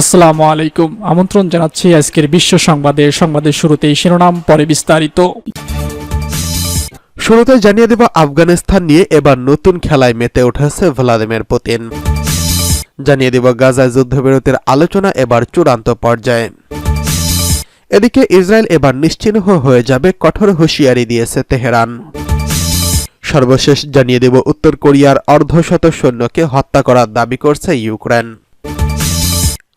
আসসালামু আলাইকুম। আমন্ত্রণ জানাচ্ছি আজকের বিশ্ব সংবাদে। সংবাদের শুরুতেই শিরোনাম, পরে বিস্তারিত। শুরুতে জানিয়ে দেব আফগানিস্তান নিয়ে এবার নতুন খেলায় মেতে উঠেছে ভ্লাদিমির পুতিন। জানিয়ে দেব গাজায় যুদ্ধবিরতির আলোচনা এবার চূড়ান্ত পর্যায়ে। এদিকে ইসরায়েল এবার নিশ্চিহ্ন হয়ে যাবে, কঠোর হুঁশিয়ারি দিয়েছে তেহরান। সর্বশেষ জানিয়ে দেব উত্তর কোরিয়ার অর্ধশত সৈন্যকে হত্যা করার দাবি করছে ইউক্রেন।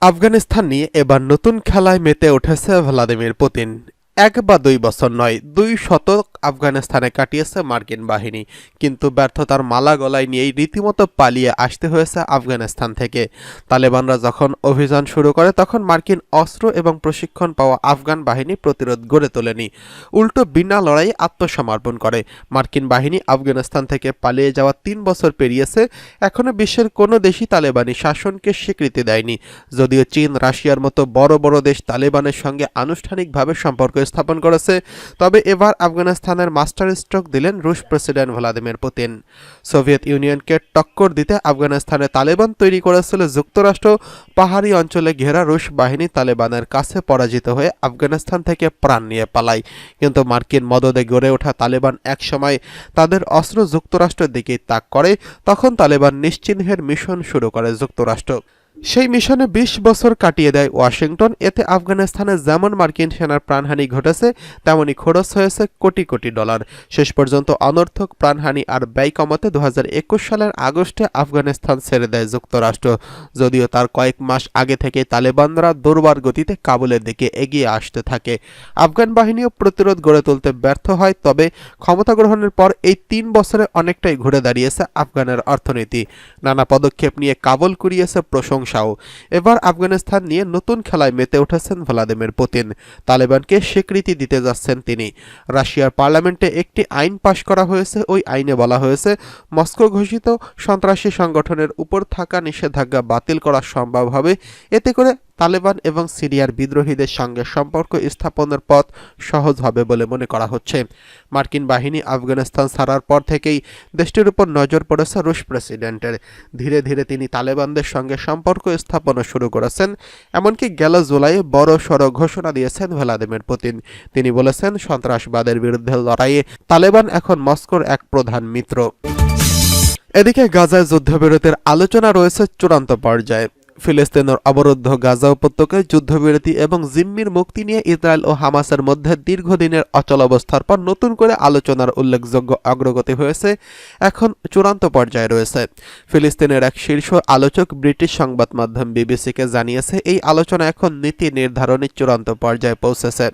আফগানিস্তান নিয়ে এবার নতুন খেলায় মেতে উঠেছে ভ্লাদিমির পুতিন। এক বা দুই বছর নয়, দুই শতক আফগানিস্তানে কাটিয়েছে মার্কিন বাহিনী। কিন্তু ব্যর্থতার মালা গলায় নিয়েই রীতিমতো পালিয়ে আসতে হয়েছে আফগানিস্তান থেকে। তালেবানরা যখন অভিযান শুরু করে, তখন মার্কিন অস্ত্র এবং প্রশিক্ষণ পাওয়া আফগান বাহিনী প্রতিরোধ গড়ে তোলেনি। উল্টো বিনা লড়াই আত্মসমর্পণ করে। মার্কিন বাহিনী আফগানিস্তান থেকে পালিয়ে যাওয়া তিন বছর পেরিয়েছে। এখনও বিশ্বের কোনো দেশই তালেবানি শাসনকে স্বীকৃতি দেয়নি। যদিও চীন, রাশিয়ার মতো বড় বড় দেশ তালেবানের সঙ্গে আনুষ্ঠানিকভাবে সম্পর্ক স্থাপন করেছে। তবে এবার আফগানিস্তানের মাস্টার স্ট্রোক দিলেন রুশ প্রেসিডেন্ট ভ্লাদিমির পুতিন। সোভিয়েত ইউনিয়নকে টক্কর দিতে আফগানিস্তানে তালেবান তৈরি করেছিল যুক্তরাষ্ট্র। পাহাড়ি অঞ্চলে ঘেরা রুশ বাহিনী তালেবানের কাছে পরাজিত হয়ে আফগানিস্তান থেকে প্রাণ নিয়ে পালায়। কিন্তু মার্কিন মদদে গড়ে ওঠা তালেবান একসময় তাদের অস্ত্র যুক্তরাষ্ট্রের দিকেই তাক করে, তখন তালেবান নিশ্চিহ্নের মিশন শুরু করে যুক্তরাষ্ট্র। সেই মিশনে ২০ বছর কাটিয়ে দেয় ওয়াশিংটন। এতে আফগানিস্তানে যেমন মার্কিন সেনার প্রাণহানি ঘটেছে, তেমনি খরচ হয়েছে কোটি কোটি ডলার। শেষ পর্যন্ত অনর্থক প্রাণহানি আর ব্যয় কমাতে দুহাজার একুশ সালের আগস্টে আফগানিস্তান ছেড়ে দেয় যুক্তরাষ্ট্র। যদিও তার কয়েক মাস আগে থেকে তালেবানরা দুর্বার গতিতে কাবুলের দিকে এগিয়ে আসতে থাকে। আফগান বাহিনীও প্রতিরোধ গড়ে তুলতে ব্যর্থ হয়, তবে ক্ষমতা গ্রহণের পর এই তিন বছরে অনেকটাই ঘুরে দাঁড়িয়েছে আফগানের অর্থনীতি। নানা পদক্ষেপ নিয়ে কাবুল কুড়িয়েছে প্রশংসাও এবার আফগানিস্তান নিয়ে নতুন খেলায় মেতে উঠেছেন ভ্লাদিমির পুতিন। তালেবানকে স্বীকৃতি দিতে যাচ্ছেন তিনি। রাশিয়ার পার্লামেন্টে একটি আইন পাশ করা হয়েছে। ওই আইনে বলা হয়েছে, মস্কো ঘোষিত সন্ত্রাসী সংগঠনের উপর থাকা নিষেধাজ্ঞা বাতিল করা সম্ভব হবে। এতে করে তালেবান এবং সিরিয়ার বিদ্রোহীদের সঙ্গে সম্পর্ক স্থাপনের পথ সহজ হবে বলে মনে করা হচ্ছে। মার্কিন বাহিনী আফগানিস্তান ছাড়ার পর থেকেই দেশটির উপর নজর পড়েছে রুশ প্রেসিডেন্টের। ধীরে ধীরে তিনি তালেবানদের সঙ্গে সম্পর্ক স্থাপনও শুরু করেছেন, এমনকি গেল জুলাইয়ে বড় সড় ঘোষণা দিয়েছেন ভ্লাদিমির পুতিন। তিনি বলেছেন, সন্ত্রাসবাদের বিরুদ্ধে লড়াইয়ে তালেবান এখন মস্কোর এক প্রধান মিত্র। এদিকে গাজায় যুদ্ধবিরতির আলোচনা রয়েছে চূড়ান্ত পর্যায়ে। ফিলিস্তিনের অবরুদ্ধ গাজা উপত্যকায় যুদ্ধবিরতি এবং জিম্মির মুক্তি নিয়ে ইসরায়েল ও হামাসের মধ্যে দীর্ঘদিনের অচল অবস্থার পর নতুন করে আলোচনার উল্লেখযোগ্য অগ্রগতি হয়েছে, এখন চূড়ান্ত পর্যায়ে রয়েছে। ফিলিস্তিনের এক শীর্ষ আলোচক ব্রিটিশ সংবাদ মাধ্যম বিবিসিকে জানিয়েছে, এই আলোচনা এখন নীতি নির্ধারণের চূড়ান্ত পর্যায়ে পৌঁছেছে।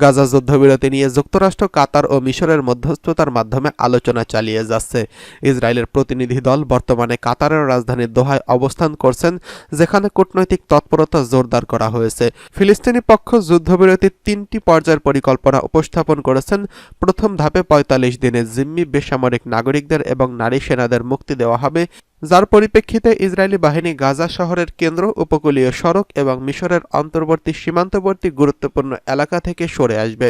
গাজা যুদ্ধবিরতি নিয়ে যুক্তরাষ্ট্র, কাতার ও মিশরের মধ্যস্থতার মাধ্যমে আলোচনা চালিয়ে যাচ্ছে। ইসরায়েলের প্রতিনিধি দল বর্তমানে কাতারের রাজধানী দোহায় অবস্থান করছেন, যেখানে কূটনৈতিক তৎপরতা জোরদার করা হয়েছে। ফিলিস্তিনি পক্ষ যুদ্ধবিরতির তিনটি পর্যায়ের পরিকল্পনা উপস্থাপন করেছেন। প্রথম ধাপে পঁয়তাল্লিশ দিনে জিম্মি বেসামরিক নাগরিকদের এবং নারী সেনাদের মুক্তি দেওয়া হবে। যার পরিপ্রেক্ষিতে ইসরায়েলি বাহিনী গাজা শহরের কেন্দ্র, উপকূলীয় সড়ক এবং মিশরের অন্তর্বর্তী সীমান্তবর্তী গুরুত্বপূর্ণ এলাকা থেকে সরে আসবে।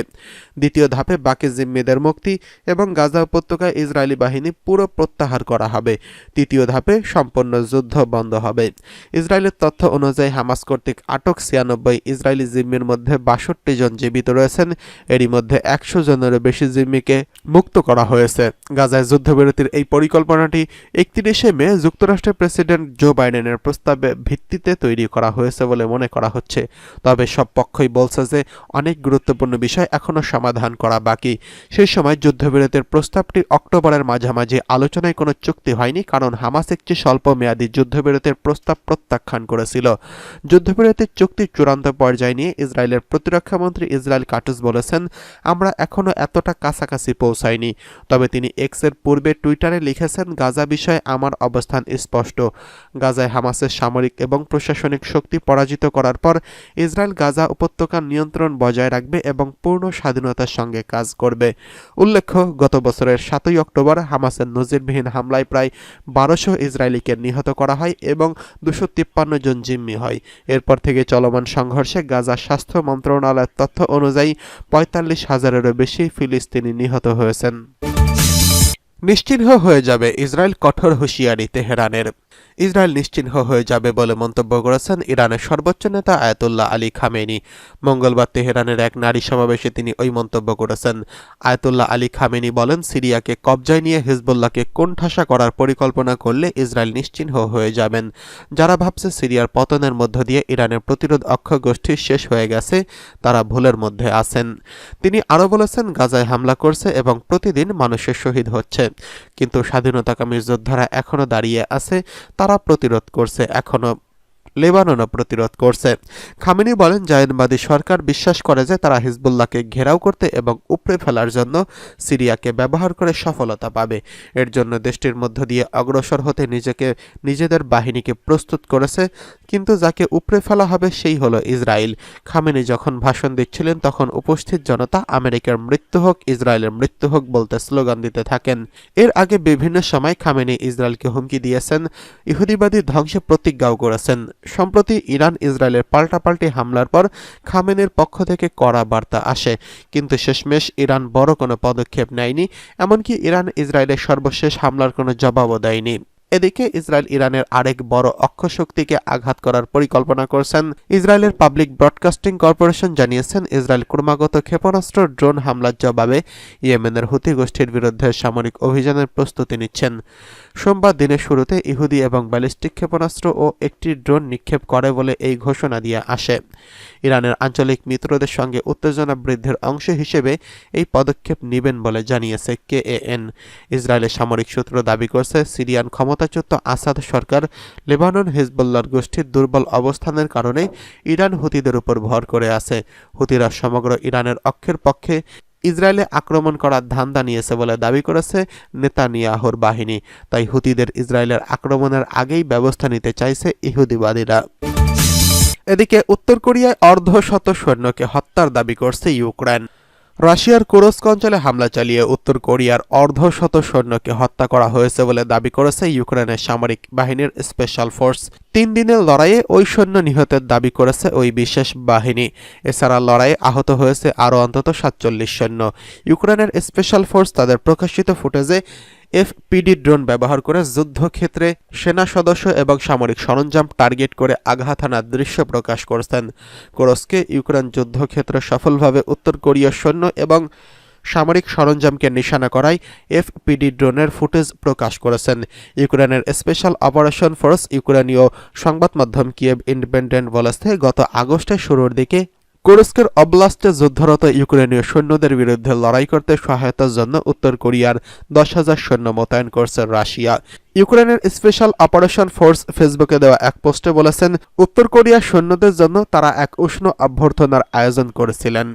দ্বিতীয় ধাপে বাকি জিম্মিদের মুক্তি এবং গাজা উপত্যকায় ইসরায়েলি বাহিনী পুরো প্রত্যাহার করা হবে। তৃতীয় ধাপে সম্পূর্ণ যুদ্ধ বন্ধ হবে। ইসরায়েলের তথ্য অনুযায়ী হামাস কর্তৃক আটক ছিয়ানব্বই ইসরায়েলি জিম্মির মধ্যে বাষট্টি জন জীবিত রয়েছেন। এরই মধ্যে একশো জনেরও বেশি জিম্মিকে মুক্ত করা হয়েছে। গাজায় যুদ্ধবিরতির এই পরিকল্পনাটি একত্রিশে মে যুক্তরাষ্ট্রের প্রেসিডেন্ট জো বাইডেনের প্রস্তাবে ভিত্তিতে তৈরি করা হয়েছে বলে মনে করা হচ্ছে। তবে সব পক্ষই বলছে যে, অনেক গুরুত্বপূর্ণ বিষয় এখনও সমাধান করা বাকি। সেই সময় যুদ্ধবিরতির প্রস্তাবটি অক্টোবরের মাঝামাঝি। আলোচনায় কোনো চুক্তি হয়নি কারণ হামাস একটি স্বল্প মেয়াদী যুদ্ধবিরতির প্রস্তাব প্রত্যাখ্যান করেছিল। যুদ্ধবিরতির চুক্তির চূড়ান্ত পর্যায়ে নিয়ে ইসরায়েলের প্রতিরক্ষামন্ত্রী ইসরায়েল কাটুস বলেছেন, আমরা এখনও এতটা কাছাকাছি পৌঁছাইনি। তবে তিনি এক্সের পূর্বে টুইটারে লিখেছেন, গাজা বিষয়ে আমার অবস্থান স্পষ্ট। গাজায় হামাসের সামরিক এবং প্রশাসনিক শক্তি পরাজিত করার পর ইসরায়েল গাজা উপত্যকার নিয়ন্ত্রণ বজায় রাখবে এবং পূর্ণ স্বাধীনতার সঙ্গে কাজ করবে। উল্লেখ্য, গত বছরের সাতই অক্টোবর হামাসের নজিরবিহীন হামলায় প্রায় বারোশো ইসরায়েলিকে নিহত করা হয় এবং দুশো তিপ্পান্ন জন জিম্মি হয়। এরপর থেকে চলমান সংঘর্ষে গাজা স্বাস্থ্য মন্ত্রণালয়ের তথ্য অনুযায়ী পঁয়তাল্লিশ হাজারেরও বেশি ফিলিস্তিনি নিহত হয়েছেন। নিশ্চিহ্ন হয়ে যাবে ইসরায়েল কঠোর হুঁশিয়ারি তেহরানের। ইসরায়েল নিশ্চিহ্ন হয়ে যাবে বলে মন্তব্য করেছেন ইরানের সর্বোচ্চ নেতা আয়াতুল্লাহ আলী খামেনি। মঙ্গলবার তেহরানের এক নারী সমাবেশে তিনি ওই মন্তব্য করেছেন। আয়াতুল্লাহ আলী খামেনি বলেন, সিরিয়াকে কবজায় নিয়ে হিজবুল্লাহকে কোণঠাসা করার পরিকল্পনা করলে ইসরায়েল নিশ্চিহ্ন হয়ে যাবেন। যারা ভাবছে সিরিয়ার পতনের মধ্য দিয়ে ইরানের প্রতিরোধ অক্ষ গোষ্ঠী শেষ হয়ে গেছে, তারা ভুলের মধ্যে আছেন। তিনি আরও বলেছেন, গাজায় হামলা করছে এবং প্রতিদিন মানুষের শহীদ হচ্ছে। কিন্তু স্বাধীনতাকামী যোদ্ধারা এখনও দাঁড়িয়ে আছে তারা প্রতিরোধ করছে এখনও লেবাননও প্রতিরোধ করছে। খামেনি বলেন জায়নবাদী সরকার বিশ্বাস করে যে তারা হিজবুল্লাহকে ঘেরাও করতে এবং উপড়ে ফেলার জন্য সিরিয়াকে ব্যবহার করে সফলতা পাবে। এর জন্য দেশটির মধ্য দিয়ে অগ্রসর হতে নিজেকে, নিজেদের বাহিনীকে প্রস্তুত করেছে, কিন্তু যাকে উপড়ে ফেলা হবে সেই হলো ইসরায়েল। খামেনি যখন ভাষণ দিচ্ছিলেন, তখন উপস্থিত জনতা আমেরিকার মৃত্যু হোক, ইসরায়েলের মৃত্যু হোক বলতে স্লোগান দিতে থাকেন। এর আগে বিভিন্ন সময় খামেনি ইসরায়েলকে হুমকি দিয়েছেন, ইহুদিবাদী ধ্বংসে প্রতিজ্ঞাও করেছেন। সম্প্রতি ইরান ইসরায়েলের পাল্টাপাল্টি হামলার পর খামেনের পক্ষ থেকে কড়া বার্তা আসে। কিন্তু শেষমেশ ইরান বড় কোনো পদক্ষেপ নেয়নি, এমনকি ইরান ইসরায়েলের সর্বশেষ হামলার কোনো জবাবও দেয়নি। এদিকে ইসরায়েল ইরানের আরেক বড় অক্ষশক্তিকে আঘাত করার পরিকল্পনা করছেন ইসরায়েলের পাবলিক ব্রডকাস্টিং কর্পোরেশন জানিয়েছেন, ইসরায়েল ক্রমাগত ক্ষেপণাস্ত্র, ড্রোন হামলার জবাবে ইয়েমেনের হুতি গোষ্ঠীর বিরুদ্ধে সামরিক অভিযানের প্রস্তুতি নিচ্ছেন। সোমবার দিনের শুরুতে ইহুদি এবং ব্যালিস্টিক ক্ষেপণাস্ত্র ও একটি ড্রোন নিক্ষেপ করে বলে এই ঘোষণা দিয়ে আসে। ইরানের আঞ্চলিক মিত্রদের সঙ্গে উত্তেজনা বৃদ্ধির অংশ হিসেবে এই পদক্ষেপ নেবেন বলে জানিয়েছে কে এন। ইসরায়েলের সামরিক সূত্র দাবি করছে, সিরিয়ান ক্ষমতাচ্যুত আসাদ সরকার লেবানন হিজবুল্লাহর গোষ্ঠীর দুর্বল অবস্থানের কারণে ইরান হুতিদের উপর ভর করে আছে। হুতিরা সমগ্র ইরানের অক্ষের পক্ষে ইসরায়েলে আক্রমণ করার ধান্দা নিয়েছে বলে দাবি করেছে নেতানিয়াহর বাহিনী। তাই হুতিদের ইসরায়েলের আক্রমণের আগেই ব্যবস্থা নিতে চাইছে ইহুদিবাদীরা। এদিকে উত্তর কোরিয়ায় অর্ধশত সৈন্যকে হত্যার দাবি করছে ইউক্রেন। রাশিয়ার কুরস্ক অঞ্চলে হামলা চালিয়ে উত্তর কোরিয়ার অর্ধশত সৈন্যকে হত্যা করা হয়েছে বলে দাবি করেছে ইউক্রেনের সামরিক বাহিনীর স্পেশাল ফোর্স। তিন দিনের লড়াইয়ে ওই সৈন্য নিহতের দাবি করেছে ওই বিশেষ বাহিনী। এছাড়া লড়াইয়ে আহত হয়েছে আরও অন্তত সাতচল্লিশ সৈন্য। ইউক্রেনের স্পেশাল ফোর্স তাদের প্রকাশিত ফুটেজে এফপিডি ড্রোন ব্যবহার করে যুদ্ধক্ষেত্রে সেনা সদস্য এবং সামরিক সরঞ্জাম টার্গেট করে আঘাত হানার দৃশ্য প্রকাশ করেছেন। কোরস্কে ইউক্রেন যুদ্ধক্ষেত্রে সফলভাবে উত্তর কোরিয়ার সৈন্য এবং সামরিক সরঞ্জামকে নিশানা করায় এফপিডি ড্রোনের ফুটেজ প্রকাশ করেছেন। ইউক্রেনের স্পেশাল অপারেশন ফোর্স ইউক্রেনীয় সংবাদ মাধ্যম কিয়েভ ইন্ডিপেন্ডেন্ট বলেছে, গত আগস্টের শুরুর দিকে কুরস্কের অবলাস্টে যুদ্ধরত ইউক্রেনীয় সৈন্যদের বিরুদ্ধে লড়াই করতে সহায়তার জন্য উত্তর কোরিয়ার দশ হাজার সৈন্য মোতায়েন করছে রাশিয়া। ইউক্রেনের স্পেশাল অপারেশন ফোর্স ফেসবুকে দেওয়া এক পোস্টে বলেছেন, উত্তর কোরিয়ার সৈন্যদের জন্য তারা এক উষ্ণ অভ্যর্থনার আয়োজন করেছিলেন।